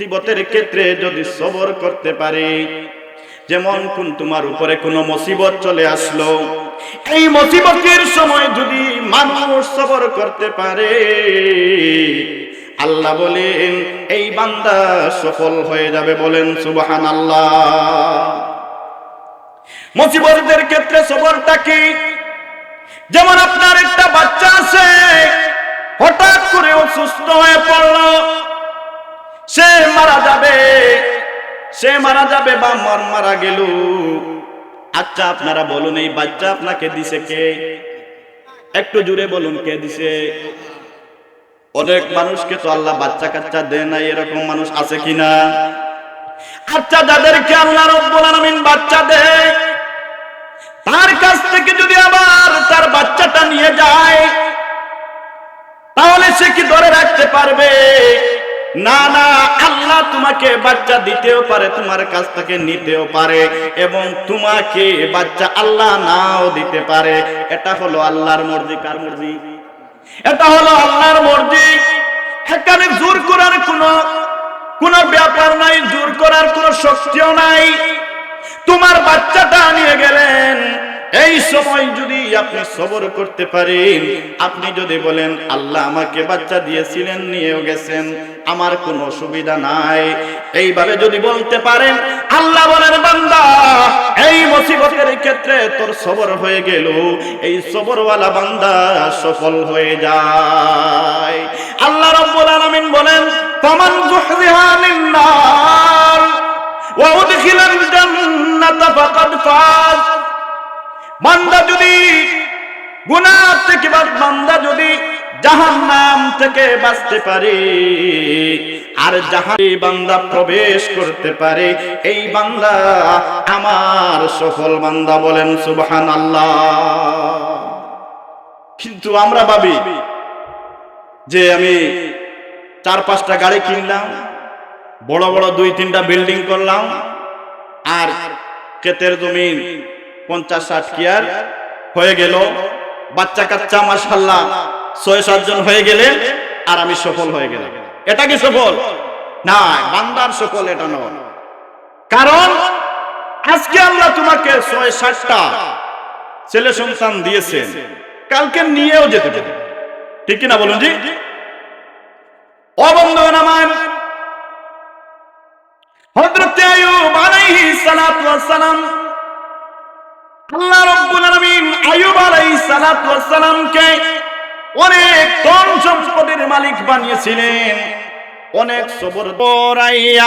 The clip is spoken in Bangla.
মুসিবতের ক্ষেত্রে যদি সবর করতে পারি, যেমন কোন তোমার উপরে কোনো মুসিবত চলে আসলো, এই মুসিবতের সময় যদি মানুষ সবর করতে পারে, আল্লাহ বলেন, এই বান্দা সফল হয়ে যাবে বলেন সুবহান আল্লাহ মুসিবতের ক্ষেত্রে সবরটা কি? যেমন আপনার একটা বাচ্চা আছে, হঠাৎ করে অসুস্থ হয়ে পড়ল সে মারা যাবে বা মর মারা গেল। আচ্ছা আপনারা বলুন, এই বাচ্চা আপনাকে দিছে কে? একটু জুড়ে বলুন, কে দিছে? অনেক মানুষকে তো আল্লাহ বাচ্চা কাচ্চা দেয় না এরকম মানুষ আছে কিনা? আচ্ছা যাদেরকে আল্লাহ রব্বুল আলামিন বাচ্চা দেয়, তার কাছ থেকে যদি আবার তার বাচ্চাটা নিয়ে যায়, তাহলে সে কি ধরে রাখতে পারবে? না না, আল্লাহ তোমাকে বাচ্চা দিতেও পারে, তোমার কাছ থেকে নিতেও পারে, এবং তোমাকে বাচ্চা আল্লাহ নাও দিতে পারে। এটা হলো আল্লাহর মর্জি, কার মর্জি? এটা হলো আল্লাহর মর্জি। এখানে জোর করার কোনো কোনো ব্যাপার নাই, জোর করার কোনো শক্তিও নাই। তোমার এই সময় যদি আপনি সবর করতে পারেন, আপনি যদি বলেন, আল্লাহ আমাকে বাচ্চা দিয়েছিলেন, নিয়েও গেছেন, আমার কোনো অসুবিধা নাই। এইভাবে যদি বলতে পারেন, আল্লাহ বলেন, বান্দা, এই মুসিবতের ক্ষেত্রে তোর সবর হয়ে গেল। এই সবরওয়ালা বান্দা সফল হয়ে যায়। আল্লাহ রাব্বুল আলামিন বলেন, ফামান যুহরিহা আনিন নার ওয়া উদখিলাল জান্নাতা ফাকাদ ফাজ। বান্দা যদি গুনাহ থেকে বান্দা যদি জাহান নাম থেকে বাঁচতে পারে, আর জাহানে বান্দা প্রবেশ করতে পারে, এই বান্দা আমার সফল বান্দা বলেন সুবহানাল্লাহ। কিন্তু আমরা ভাবি যে আমি চার পাঁচটা গাড়ি কিনলাম, বড় বড় দুই তিনটা বিল্ডিং করলাম, আর ক্ষেতের জমি পঞ্চাশ ষাট কিয়ার হয়ে গেল। বাচ্চা কাচ্চা মাসাল্লাহ ছয় সাতজন হয়ে গেলে আর আমি সফল হয়ে গেলাম। এটা কি সফল? না, বান্দার সফল এটা নয়। কারণ আজকে আল্লাহ তোমাকে ছয় ষাটটা ছেলে সন্তান দিয়েছেন। কালকে নিয়েও যেতে পারে। ঠিক কিনা বলুন জি? অবন্ধন আমার, হযরত আইয়ুব আলাইহিস সালাম আল্লাহ রব্বুল আলামিন আইয়ুব আলাইহিস সালাতু ওয়াস সালামকে অনেক ধন সম্পদের মালিক বানিয়েছিলেন। অনেক সবর পরাইয়া